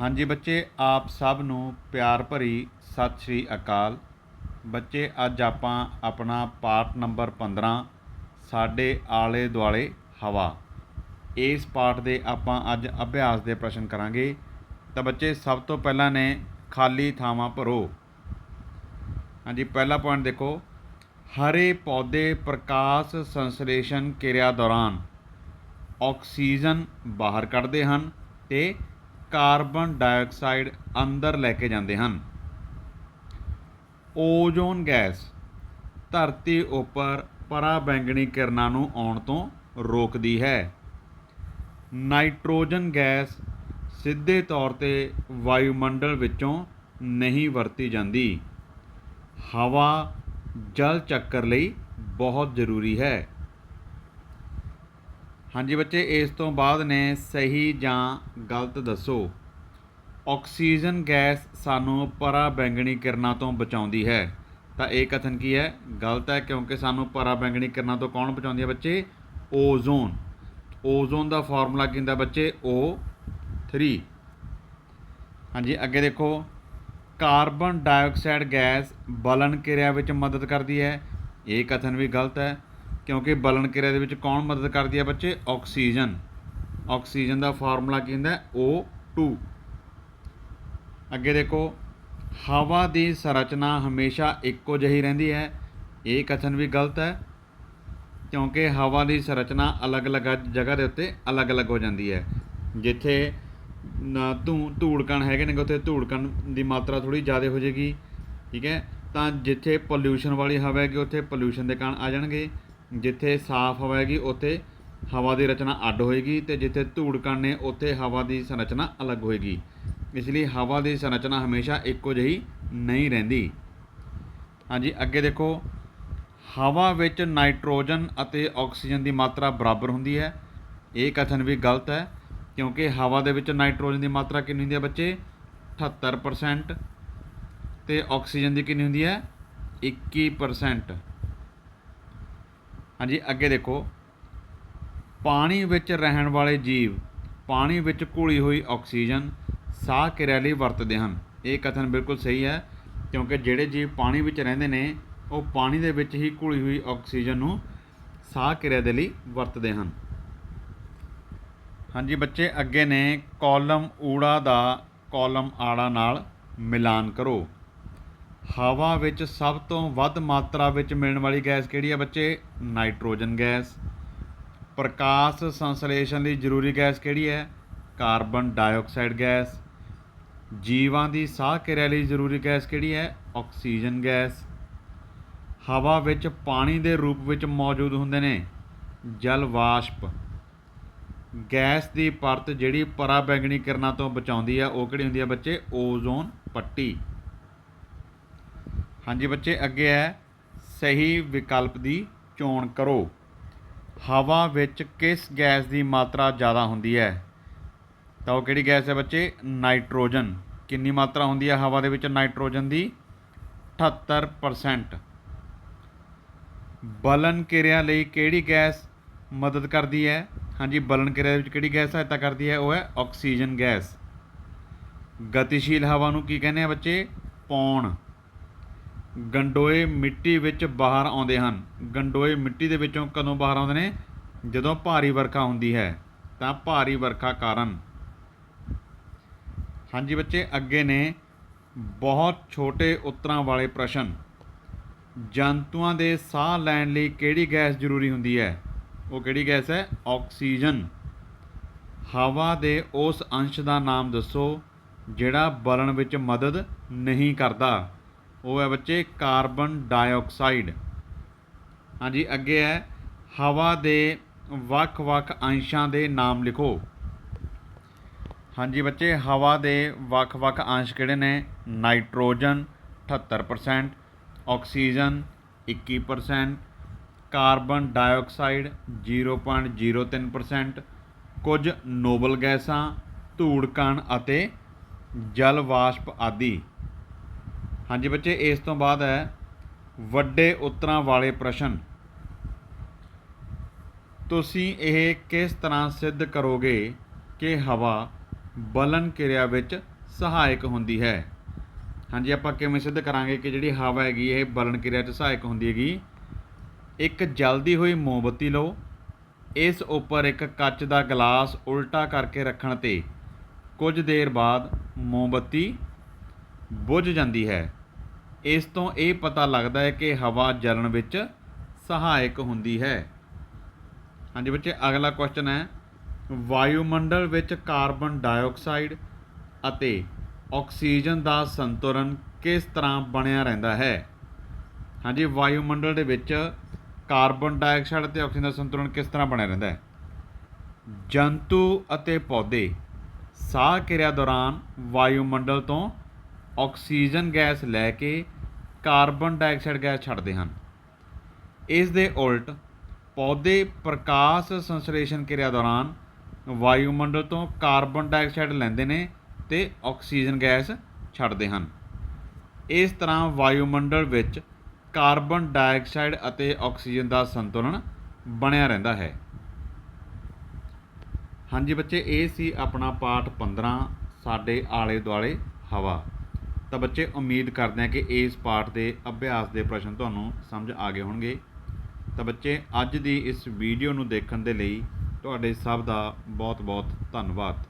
ਹਾਂਜੀ ਬੱਚੇ, ਆਪ ਸਭ ਨੂੰ ਪਿਆਰ ਭਰੀ ਸਤਿ ਸ੍ਰੀ ਅਕਾਲ। ਬੱਚੇ, ਅੱਜ ਆਪਾਂ ਆਪਣਾ ਪਾਠ ਨੰਬਰ 15 ਸਾਡੇ ਆਲੇ ਦੁਆਲੇ ਹਵਾ। ਇਸ ਪਾਠ ਦੇ ਆਪਾਂ ਅੱਜ ਅਭਿਆਸ ਦੇ ਪ੍ਰਸ਼ਨ ਕਰਾਂਗੇ। ਤਾਂ ਬੱਚੇ, ਸਭ ਤੋਂ ਪਹਿਲਾਂ ਨੇ ਖਾਲੀ ਥਾਵਾਂ ਭਰੋ। ਹਾਂਜੀ, ਪਹਿਲਾ ਪੁਆਇੰਟ ਦੇਖੋ। ਹਰੇ ਪੌਦੇ ਪ੍ਰਕਾਸ਼ ਸੰਸਲੇਸ਼ਨ ਕਿਰਿਆ ਦੌਰਾਨ ਆਕਸੀਜਨ ਬਾਹਰ ਕੱਢਦੇ ਹਨ ਤੇ ਕਾਰਬਨ ਡਾਈਆਕਸਾਈਡ ਅੰਦਰ ਲੈ ਕੇ ਜਾਂਦੇ ਹਨ। ਓਜ਼ੋਨ ਗੈਸ ਧਰਤੀ ਉੱਪਰ ਪਰਾਬੈਂਗਣੀ ਕਿਰਨਾਂ ਨੂੰ ਆਉਣ ਤੋਂ ਰੋਕਦੀ ਹੈ। ਨਾਈਟ੍ਰੋਜਨ ਗੈਸ ਸਿੱਧੇ ਤੌਰ ਤੇ ਵਾਯੂਮੰਡਲ ਵਿੱਚੋਂ ਨਹੀਂ ਵਰਤੀ ਜਾਂਦੀ। ਹਵਾ ਜਲ ਚੱਕਰ ਲਈ ਬਹੁਤ ਜ਼ਰੂਰੀ ਹੈ। ਹਾਂਜੀ ਬੱਚੇ, ਇਸ ਤੋਂ ਬਾਅਦ ਨੇ ਸਹੀ ਜਾਂ ਗਲਤ ਦੱਸੋ। ਆਕਸੀਜਨ ਗੈਸ ਸਾਨੂੰ ਪਰਾਬੈਂਗਣੀ ਕਿਰਨਾਂ ਤੋਂ ਬਚਾਉਂਦੀ ਹੈ। ਤਾਂ ਇਹ ਕਥਨ ਕੀ ਹੈ? ਗਲਤ ਹੈ ਕਿਉਂਕਿ ਸਾਨੂੰ ਪਰਾਬੈਂਗਣੀ ਕਿਰਨਾਂ ਤੋਂ ਕੌਣ ਬਚਾਉਂਦੀ ਹੈ ਬੱਚੇ? ਓਜ਼ੋਨ ਓਜ਼ੋਨ ਦਾ ਫਾਰਮੂਲਾ ਕੀ ਹੁੰਦਾ ਬੱਚੇ? O3 ਹਾਂਜੀ, ਅੱਗੇ ਦੇਖੋ। ਕਾਰਬਨ ਡਾਈਆਕਸਾਈਡ ਗੈਸ ਬਲਨ ਕਿਰਿਆ ਵਿੱਚ ਮਦਦ ਕਰਦੀ ਹੈ। ਇਹ ਕਥਨ ਵੀ ਗਲਤ ਹੈ। ਕਿਉਂਕਿ ਬਲਨ ਕਿਰਿਆ ਦੇ ਵਿੱਚ ਕੌਣ ਮਦਦ ਕਰਦੀ ਹੈ ਬੱਚੇ? ਆਕਸੀਜਨ। ਆਕਸੀਜਨ ਦਾ ਫਾਰਮੂਲਾ ਕੀ ਹੁੰਦਾ? ਹੈ O2 ਅੱਗੇ ਦੇਖੋ, ਹਵਾ ਦੀ ਸੰਰਚਨਾ ਹਮੇਸ਼ਾ ਇੱਕੋ ਜਿਹੀ ਰਹਿੰਦੀ ਹੈ। ਇਹ ਕਥਨ ਵੀ ਗਲਤ ਹੈ, ਕਿਉਂਕਿ ਹਵਾ ਦੀ ਸੰਰਚਨਾ ਅਲੱਗ-ਅਲੱਗ ਜਗ੍ਹਾ ਦੇ ਉੱਤੇ ਅਲੱਗ-ਅਲੱਗ ਹੋ ਜਾਂਦੀ ਹੈ। ਜਿੱਥੇ, ਨਾ, ਧੂ, ਧੂੜਕਣ ਹੈਗੇ ਨੇ ਉੱਥੇ ਧੂੜਕਣ ਦੀ ਮਾਤਰਾ ਥੋੜੀ ਜ਼ਿਆਦਾ ਹੋ ਜਾਏਗੀ। ਠੀਕ ਹੈ? ਤਾਂ ਜਿੱਥੇ ਪੋਲਿਊਸ਼ਨ ਵਾਲੀ ਹਵਾ ਹੈਗੀ, ਉੱਥੇ ਪੋਲਿਊਸ਼ਨ ਦੇ ਕਾਰਨ ਆ ਜਾਣਗੇ। ਜਿੱਥੇ ਸਾਫ਼ ਹਵਾ ਹੈਗੀ, ਉੱਥੇ ਹਵਾ ਦੀ ਰਚਨਾ ਅੱਡ ਹੋਏਗੀ ਤੇ ਜਿੱਥੇ ਧੂੜਕਣ ਨੇ, ਉੱਥੇ ਹਵਾ ਦੀ ਸੰਰਚਨਾ ਅਲੱਗ ਹੋਏਗੀ। ਇਸ ਲਈ ਹਵਾ ਦੀ ਸੰਰਚਨਾ ਹਮੇਸ਼ਾ ਇੱਕੋ ਜਿਹੀ ਨਹੀਂ ਰਹਿੰਦੀ। ਹਾਂਜੀ, ਅੱਗੇ ਦੇਖੋ। ਹਵਾ ਵਿੱਚ ਨਾਈਟ੍ਰੋਜਨ ਅਤੇ ਆਕਸੀਜਨ ਦੀ ਮਾਤਰਾ ਬਰਾਬਰ ਹੁੰਦੀ ਹੈ। ਇਹ ਕਥਨ ਵੀ ਗਲਤ ਹੈ, ਕਿਉਂਕਿ ਹਵਾ ਦੇ ਵਿੱਚ ਨਾਈਟ੍ਰੋਜਨ ਦੀ ਮਾਤਰਾ ਕਿੰਨੀ ਹੁੰਦੀ ਹੈ ਬੱਚੇ? 78% ਤੇ ਆਕਸੀਜਨ ਦੀ ਕਿੰਨੀ ਹੁੰਦੀ ਹੈ? 21% ਹਾਂਜੀ, ਅੱਗੇ ਦੇਖੋ। ਪਾਣੀ ਵਿੱਚ ਰਹਿਣ ਵਾਲੇ ਜੀਵ, ਪਾਣੀ ਵਿੱਚ ਘੁਲੀ ਹੋਈ ਆਕਸੀਜਨ, ਸਾਹ ਕਿਰਿਆ ਲਈ ਵਰਤਦੇ ਹਨ। ਇਹ ਕਥਨ ਬਿਲਕੁਲ ਸਹੀ ਹੈ, ਕਿਉਂਕਿ ਜਿਹੜੇ ਜੀਵ ਪਾਣੀ ਵਿੱਚ ਰਹਿੰਦੇ ਨੇ, ਉਹ ਪਾਣੀ ਦੇ ਵਿੱਚ ਹੀ ਘੁਲੀ ਹੋਈ ਆਕਸੀਜਨ ਨੂੰ ਸਾਹ ਕਿਰਿਆ ਦੇ ਲਈ ਵਰਤਦੇ ਹਨ। ਹਾਂਜੀ ਬੱਚੇ, ਅੱਗੇ ਨੇ ਕਾਲਮ ਊੜਾ ਦਾ ਕਾਲਮ ਆੜਾ ਨਾਲ ਮਿਲਾਨ ਕਰੋ। ਹਵਾ ਵਿੱਚ ਸਭ ਤੋਂ ਵੱਧ ਮਾਤਰਾ ਵਿੱਚ ਮਿਲਣ ਵਾਲੀ ਗੈਸ ਕਿਹੜੀ ਹੈ ਬੱਚੇ? Nitrogen gas. ਪ੍ਰਕਾਸ਼ ਸੰਸਲੇਸ਼ਨ ਲਈ ਜ਼ਰੂਰੀ ਗੈਸ ਕਿਹੜੀ ਹੈ? Carbon dioxide gas. ਜੀਵਾਂ ਦੀ ਸਾਹ ਕਿਰਿਆ ਲਈ ਜ਼ਰੂਰੀ ਗੈਸ ਕਿਹੜੀ ਹੈ? Oxygen gas. ਹਵਾ ਵਿੱਚ ਪਾਣੀ ਦੇ ਰੂਪ ਵਿੱਚ ਮੌਜੂਦ ਹੁੰਦੇ ਨੇ। ਜਲ ਵਾਸ਼ਪ ਗੈਸ ਦੀ ਪਰਤ ਜਿਹੜੀ ਪਰਾਬੈਂਗਣੀ ਕਿਰਨਾਂ ਤੋਂ ਬਚਾਉਂਦੀ ਆ, ਉਹ ਕਿਹੜੀ ਹੁੰਦੀ ਆ ਬੱਚੇ? ਓਜ਼ੋਨ ਪੱਟੀ। ਹਾਂਜੀ ਬੱਚੇ, ਅੱਗੇ ਹੈ। ਸਹੀ ਵਿਕਲਪ ਦੀ ਚੋਣ ਕਰੋ। ਹਵਾ ਵਿੱਚ ਕਿਸ ਗੈਸ ਦੀ ਮਾਤਰਾ ਜ਼ਿਆਦਾ ਹੁੰਦੀ ਹੈ? ਤਾਂ ਉਹ ਕਿਹੜੀ ਗੈਸ ਹੈ ਬੱਚੇ? ਨਾਈਟ੍ਰੋਜਨ। ਕਿੰਨੀ ਮਾਤਰਾ ਹੁੰਦੀ ਹੈ ਹਵਾ ਦੇ ਵਿੱਚ ਨਾਈਟ੍ਰੋਜਨ ਦੀ? 78% ਬਲਨ ਕਿਰਿਆ ਲਈ ਕਿਹੜੀ ਗੈਸ ਮਦਦ ਕਰਦੀ ਹੈ? ਹਾਂਜੀ, ਬਲਨ ਕਿਰਿਆ ਦੇ ਵਿੱਚ ਕਿਹੜੀ ਗੈਸ ਸਹਾਇਤਾ ਕਰਦੀ ਹੈ? ਉਹ ਹੈ ਆਕਸੀਜਨ ਗੈਸ। ਗਤੀਸ਼ੀਲ ਹਵਾ ਨੂੰ ਕੀ ਕਹਿੰਦੇ ਆ ਬੱਚੇ? ਪੌਣ। ਗੰਡੋਏ ਮਿੱਟੀ ਵਿੱਚ ਬਾਹਰ ਆਉਂਦੇ ਹਨ। ਗੰਡੋਏ ਮਿੱਟੀ ਦੇ ਵਿੱਚੋਂ ਕਦੋਂ ਬਾਹਰ ਆਉਂਦੇ ਨੇ? ਜਦੋਂ ਭਾਰੀ ਵਰਖਾ ਹੁੰਦੀ ਹੈ, ਤਾਂ ਭਾਰੀ ਵਰਖਾ ਕਾਰਨ। ਹਾਂਜੀ ਬੱਚੇ, ਅੱਗੇ ਨੇ ਬਹੁਤ ਛੋਟੇ ਉੱਤਰਾਂ ਵਾਲੇ ਪ੍ਰਸ਼ਨ। ਜੰਤੂਆਂ ਦੇ ਸਾਹ ਲੈਣ ਲਈ ਕਿਹੜੀ ਗੈਸ ਜ਼ਰੂਰੀ ਹੁੰਦੀ ਹੈ? ਉਹ ਕਿਹੜੀ ਗੈਸ ਹੈ? ਆਕਸੀਜਨ। ਹਵਾ ਦੇ ਉਸ ਅੰਸ਼ ਦਾ ਨਾਮ ਦੱਸੋ, ਜਿਹੜਾ ਬਲਣ ਵਿੱਚ ਮਦਦ ਨਹੀਂ ਕਰਦਾ। ਉਹ ਹੈ ਬੱਚੇ ਕਾਰਬਨ ਡਾਈਆਕਸਾਈਡ। ਹਾਂਜੀ, ਅੱਗੇ ਹੈ, ਹਵਾ ਦੇ ਵੱਖ-ਵੱਖ ਅੰਸ਼ਾਂ ਦੇ ਨਾਮ ਲਿਖੋ। ਹਾਂਜੀ ਬੱਚੇ, ਹਵਾ ਦੇ ਵੱਖ-ਵੱਖ ਅੰਸ਼ ਕਿਹੜੇ ਨੇ? ਨਾਈਟ੍ਰੋਜਨ 78% ਆਕਸੀਜਨ 21% ਕਾਰਬਨ ਡਾਈਆਕਸਾਈਡ 0.03% ਕੁਝ ਨੋਬਲ ਗੈਸਾਂ ਧੂੜ ਕਣ ਅਤੇ ਜਲ ਵਾਸ਼ਪ ਆਦਿ। ਹਾਂਜੀ ਬੱਚੇ, ਇਸ ਤੋਂ ਬਾਅਦ ਹੈ ਵੱਡੇ ਉੱਤਰਾਂ ਵਾਲੇ ਪ੍ਰਸ਼ਨ। ਤੁਸੀਂ ਇਹ ਕਿਸ ਤਰ੍ਹਾਂ ਸਿੱਧ ਕਰੋਗੇ ਕਿ ਹਵਾ ਬਲਨ ਕਿਰਿਆ ਵਿੱਚ ਸਹਾਇਕ ਹੁੰਦੀ ਹੈ? ਹਾਂਜੀ, ਆਪਾਂ ਕਿਵੇਂ ਸਿੱਧ ਕਰਾਂਗੇ ਕਿ ਜਿਹੜੀ ਹਵਾ ਹੈਗੀ, ਇਹ ਬਲਨ ਕਿਰਿਆ 'ਚ ਸਹਾਇਕ ਹੁੰਦੀ ਹੈਗੀ? ਇੱਕ ਜਲਦੀ ਹੋਈ ਮੋਮਬੱਤੀ ਲਓ, ਇਸ ਉੱਪਰ ਇੱਕ ਕੱਚ ਦਾ ਗਲਾਸ ਉਲਟਾ ਕਰਕੇ ਰੱਖਣ ਤੇ ਕੁਝ ਦੇਰ ਬਾਅਦ ਮੋਮਬੱਤੀ ਬੁਝ ਜਾਂਦੀ ਹੈ। ਇਸ ਤੋਂ ਇਹ ਪਤਾ ਲੱਗਦਾ ਹੈ ਕਿ ਹਵਾ ਜਲਣ ਵਿੱਚ ਸਹਾਇਕ ਹੁੰਦੀ ਹੈ। ਹਾਂਜੀ ਬੱਚੇ, ਅਗਲਾ ਕੁਐਸਚਨ ਹੈ। ਵਾਯੂਮੰਡਲ ਵਿੱਚ ਕਾਰਬਨ ਡਾਈਆਕਸਾਈਡ ਅਤੇ ਆਕਸੀਜਨ ਦਾ ਸੰਤੁਲਨ ਕਿਸ ਤਰ੍ਹਾਂ ਬਣਿਆ ਰਹਿੰਦਾ ਹੈ? ਹਾਂਜੀ, ਵਾਯੂਮੰਡਲ ਦੇ ਵਿੱਚ ਕਾਰਬਨ ਡਾਈਆਕਸਾਈਡ ਅਤੇ ਆਕਸੀਜਨ ਦਾ ਸੰਤੁਲਨ ਕਿਸ ਤਰ੍ਹਾਂ ਬਣਿਆ ਰਹਿੰਦਾ ਹੈ? ਜੰਤੂ ਅਤੇ ਪੌਦੇ ਸਾਹ ਕਿਰਿਆ ਦੌਰਾਨ ਵਾਯੂਮੰਡਲ ਤੋਂ ਆਕਸੀਜਨ ਗੈਸ ਲੈ ਕੇ ਕਾਰਬਨ ਡਾਈਆਕਸਾਈਡ ਗੈਸ ਛੱਡਦੇ ਹਨ। ਇਸ ਦੇ ਉਲਟ ਪੌਦੇ ਪ੍ਰਕਾਸ਼ ਸੰਸਲੇਸ਼ਨ ਕਿਰਿਆ ਦੌਰਾਨ ਵਾਯੂਮੰਡਲ ਤੋਂ ਕਾਰਬਨ ਡਾਈਆਕਸਾਈਡ ਲੈਂਦੇ ਨੇ ਤੇ ਆਕਸੀਜਨ ਗੈਸ ਛੱਡਦੇ ਹਨ। ਇਸ ਤਰ੍ਹਾਂ ਵਾਯੂਮੰਡਲ ਵਿੱਚ ਕਾਰਬਨ ਡਾਈਆਕਸਾਈਡ ਅਤੇ ਆਕਸੀਜਨ ਦਾ ਸੰਤੁਲਨ ਬਣਿਆ ਰਹਿੰਦਾ ਹੈ। ਹਾਂਜੀ ਬੱਚੇ, ਇਹ ਸੀ ਆਪਣਾ ਪਾਠ 15 ਸਾਡੇ ਆਲੇ ਦੁਆਲੇ ਹਵਾ। ਤਾਂ ਬੱਚੇ ਉਮੀਦ ਕਰਦੇ ਹਾਂ ਕਿ ਇਸ ਪਾਠ ਦੇ ਅਭਿਆਸ ਦੇ ਪ੍ਰਸ਼ਨ ਤੁਹਾਨੂੰ ਸਮਝ ਆ ਗਏ ਹੋਣਗੇ। ਤਾਂ ਬੱਚੇ, ਅੱਜ ਦੀ ਇਸ ਵੀਡੀਓ ਨੂੰ ਦੇਖਣ ਦੇ ਲਈ ਤੁਹਾਡੇ ਸਭ ਦਾ ਬਹੁਤ ਬਹੁਤ ਧੰਨਵਾਦ।